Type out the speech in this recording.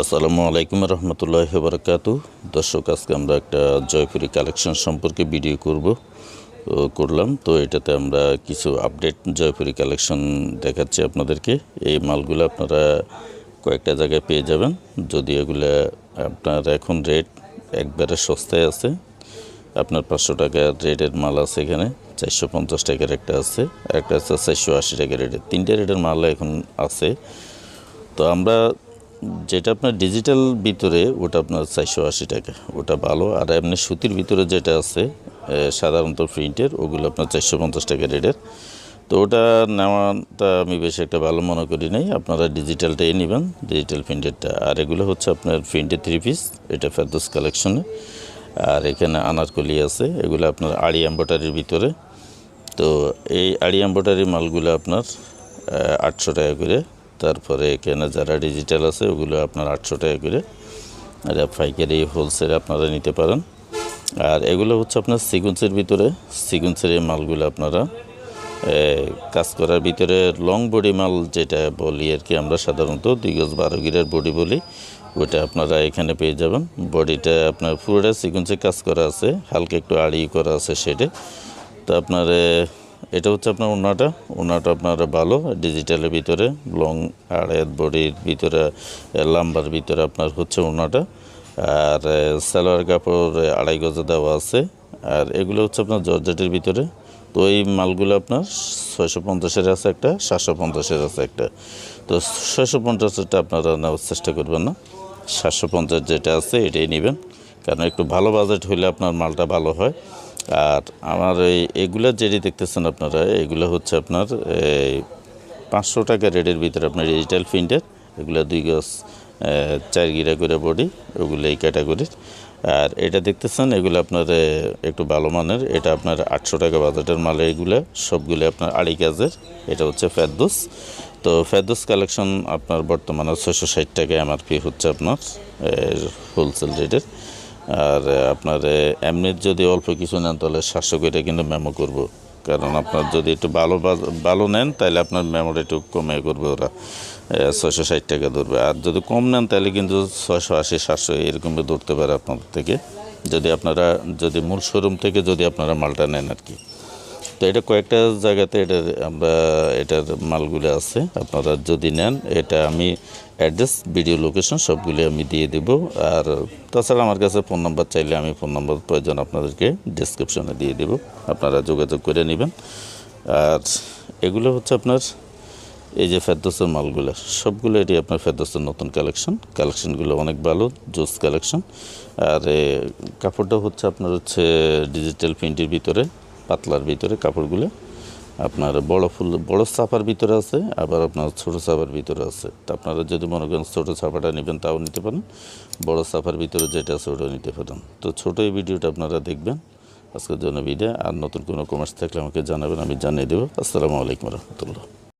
আসসালামু আলাইকুম রহমতুল্লাহ বরকাতু। দর্শক, আজকে আমরা একটা জয়পুরি কালেকশন সম্পর্কে ভিডিও করব করলাম। তো এটাতে আমরা কিছু আপডেট জয়পুরি কালেকশন দেখাচ্ছি আপনাদেরকে। এই মালগুলো আপনারা কয়েকটা জায়গায় পেয়ে যাবেন। যদি এগুলো আপনার এখন রেট একবারে সস্তায় আছে, আপনার পাঁচশো টাকার রেটের মাল আছে এখানে, চারশো পঞ্চাশ টাকার একটা আছে একটা আছে চারশো আশি টাকার রেটের। তিনটে রেটের মাল এখন আছে। তো আমরা যেটা আপনার ডিজিটাল ভিতরে, ওটা আপনার চারশো আশি টাকা। ওটা ভালো। আর এমনি সুতির ভিতরে যেটা আছে সাধারণত প্রিন্টের, ওগুলো আপনার চারশো পঞ্চাশ টাকা রেটের। তো ওটা নেওয়াটা আমি বেশি একটা ভালো মনে করি নাই। আপনারা ডিজিটালটাই নেবেন ডিজিটাল প্রিন্টেরটা। আর এগুলো হচ্ছে আপনার প্রিন্টের থ্রি পিস এটা ফেরদোস কালেকশনে আর এখানে আনারকলি আছে, এগুলো আপনার আড়ি এম্বোটারির ভিতরে। তো এই আড়ি এম্বোটারি মালগুলো আপনার আটশো টাকা করে। তারপরে এখানে যারা ডিজিটাল আছে, ওগুলো আপনার আটশো টাকা করে। আর পাইকারি হোলসেল আপনারা নিতে পারেন। আর এগুলো হচ্ছে আপনার সিকুয়েন্সের ভিতরে। সিকুয়েন্সের এই মালগুলো আপনারা কাজ করার ভিতরে লং বডি মাল যেটা বলি আর কি আমরা সাধারণত, দুই গজ বারো গিরের বডি বলি, ওটা আপনারা এখানে পেয়ে যাবেন। বডিটা আপনার পুরোটা সিকুয়েন্সে কাজ করা আছে, হালকা একটু আড়ি করা আছে সেটে তো আপনার এটা হচ্ছে আপনার ওনাটা ওনাটা আপনার ভালো, ডিজিটালের ভিতরে লং আড়াইত বডির ভিতরে লাম্বার ভিতরে আপনার হচ্ছে ওনাটা আর সালোয়ার কাপড় আড়াই গজে দেওয়া আছে। আর এগুলো হচ্ছে আপনার জর্জেটের ভিতরে। তো এই মালগুলো আপনার ছয়শো পঞ্চাশের আছে একটা, সাতশো পঞ্চাশের আছে একটা। তো ছয়শো পঞ্চাশেরটা আপনারা নেওয়ার চেষ্টা করবেন না। সাতশো পঞ্চাশ যেটা আছে এটাই নেবেন। কারণ একটু ভালো বাজেট হলে আপনার মালটা ভালো হয়। আর আমার এই, এগুলো যেটি দেখতেছেন আপনারা, এগুলো হচ্ছে আপনার এই পাঁচশো টাকা রেটের ভিতরে আপনার ডিজিটাল প্রিন্টের, এগুলো দুই গজ চার গিরা করে বডি, ওগুলো এই ক্যাটাগরির। আর এটা দেখতেছেন, এগুলো আপনার একটু ভালো মানের, এটা আপনার আটশো টাকা বাজেটের মাল, এগুলো সবগুলো আপনার আড়ি কাজের, এটা হচ্ছে ফেরদোস। তো ফেরদোস কালেকশন আপনার বর্তমানে ছশো ষাট টাকা এমআরপি হচ্ছে আপনার হোলসেল রেটের আর আপনার এমনি যদি অল্প কিছু নেন তাহলে সাতশো করে কিন্তু মেমো করব। কারণ আপনার যদি একটু ভালো ভালো নেন তাহলে আপনার মেমোটা একটু কমে করবে ওরা। ছয়শো ষাট টাকা ধরবে। আর যদি কম নেন তাহলে কিন্তু ছয়শো আশি, সাতশো এরকম ধরতে পারে আপনাদের থেকে। যদি আপনারা, যদি মূল শোরুম থেকে যদি আপনারা মালটা নেন আর কি। তো এটা কয়েকটা জায়গাতে এটা আমরা, এটার মালগুলো আছে। আপনারা যদি নেন, এটা আমি অ্যাড্রেস, ভিডিও লোকেশন সবগুলি আমি দিয়ে দেব। আর তাছাড়া আমার কাছে ফোন নাম্বার চাইলে আমি ফোন নাম্বার প্রয়োজন আপনাদেরকে ডিসক্রিপশনে দিয়ে দেব। আপনারা যোগাযোগ করে নেবেন। আর এগুলো হচ্ছে আপনার এই যে ফেরদোসের মালগুলো। সবগুলো এটি আপনার ফেরদোসের নতুন কালেকশন কালেকশনগুলো অনেক ভালো, জুস কালেকশন আর কাপড়টা হচ্ছে আপনার হচ্ছে ডিজিটাল প্রিন্টের ভিতরে, পাতলার ভিতরে কাপড়গুলো। আপনার বড় ফুল, বড় চাপার ভিতরে আছে, আবার আপনার ছোটো চাপার ভিতরে আছে। তা আপনারা যদি মনে করেন ছোটো চাপাটা নেবেন, তাও নিতে পারেন। বড় চাপার ভিতরে যেটা আছে, ওটাও নিতে পারেন। তো ছোটো এই ভিডিওটা আপনারা দেখবেন। আজকের জন্য ভিডিও আর নতুন কোনো কমার্স থাকলে আমাকে জানাবেন, আমি জানিয়ে দেবো। আসসালামু আলাইকুম রহমতুল্লাহ।